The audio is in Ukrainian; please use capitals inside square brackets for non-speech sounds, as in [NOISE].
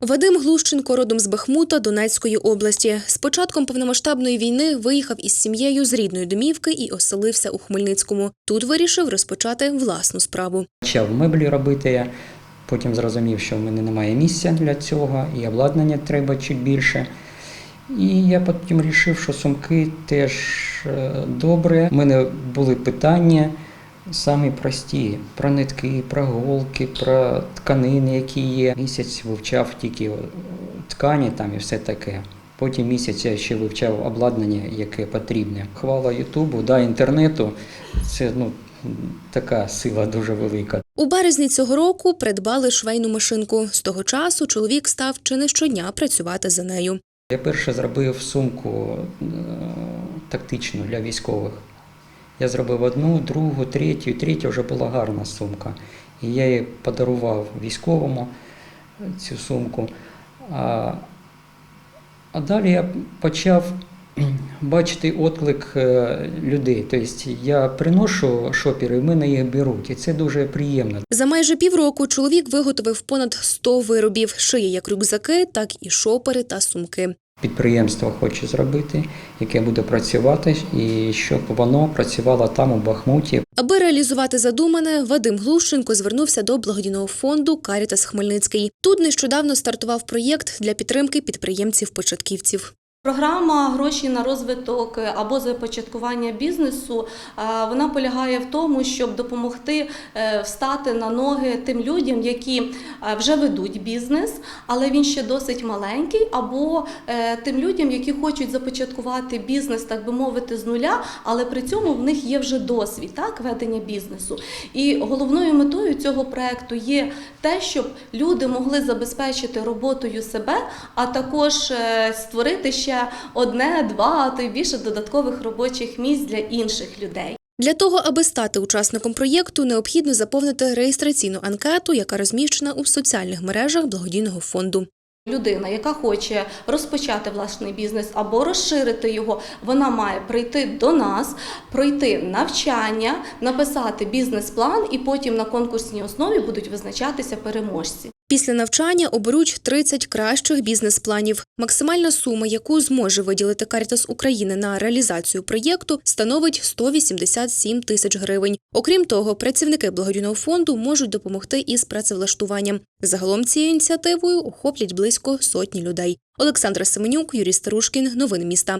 Вадим Глущенко родом з Бахмута Донецької області. З початком повномасштабної війни виїхав із сім'єю з рідної домівки і оселився у Хмельницькому. Тут вирішив розпочати власну справу. Почав меблі робити, потім зрозумів, що в мене немає місця для цього, і обладнання треба чуть більше. І я потім вирішив, що сумки теж е, добре. У мене були питання самі прості про нитки, про голки, про тканини, які є. Місяць вивчав тільки е, ткані там і все таке. Потім місяць я ще вивчав обладнання, яке потрібне. Хвала Ютубу, да, інтернету. Це ну, така сила дуже велика. У березні цього року придбали швейну машинку. З того часу чоловік став чи не щодня працювати за нею. Я перше зробив сумку е, тактичну для військових. Я зробив одну, другу, третю, третя вже була гарна сумка. І я її подарував військовому е, цю сумку. А, а далі я почав [CLEARS THROAT] бачити отклик е, людей. Тобто я приношу шопери, і мене їх беруть. І це дуже приємно. За майже півроку чоловік виготовив понад 100 виробів, шиє як рюкзаки, так і шопери та сумки. Підприємство хоче зробити, яке буде працювати, і щоб воно працювало там, у Бахмуті, Аби реалізувати задумане, Вадим Глушенко звернувся до благодійного фонду Карітас Хмельницький. Тут нещодавно стартував проєкт для підтримки підприємців-початківців. Програма гроші на розвиток або започаткування бізнесу е, вона полягає в тому, щоб допомогти е, встати на ноги тим людям, які е, вже ведуть бізнес, але він ще досить маленький, або тим людям, які хочуть започаткувати бізнес, так би мовити, з нуля, але при цьому в них є вже досвід так, ведення бізнесу. І головною метою цього проекту є те, щоб люди могли забезпечити роботою себе, а також створити ще одне, два, а то й більше додаткових робочих місць для інших людей. Для того, аби стати учасником проєкту, необхідно заповнити реєстраційну анкету, яка розміщена у соціальних мережах благодійного фонду. Людина, яка хоче розпочати власний бізнес або розширити його, вона має прийти до нас, пройти навчання, написати бізнес-план, і потім на конкурсній основі будуть визначатися переможці. Після навчання оберуть 30 кращих бізнес-планів. Максимальна сума, яку зможе виділити Карітас України на реалізацію проєкту, становить 187 тисяч гривень. Окрім того, працівники благодійного фонду можуть допомогти із працевлаштуванням. Загалом цією ініціативою охоплять близько сотні людей. Олександра Семенюк, Юрій Старушкін. Новини міста.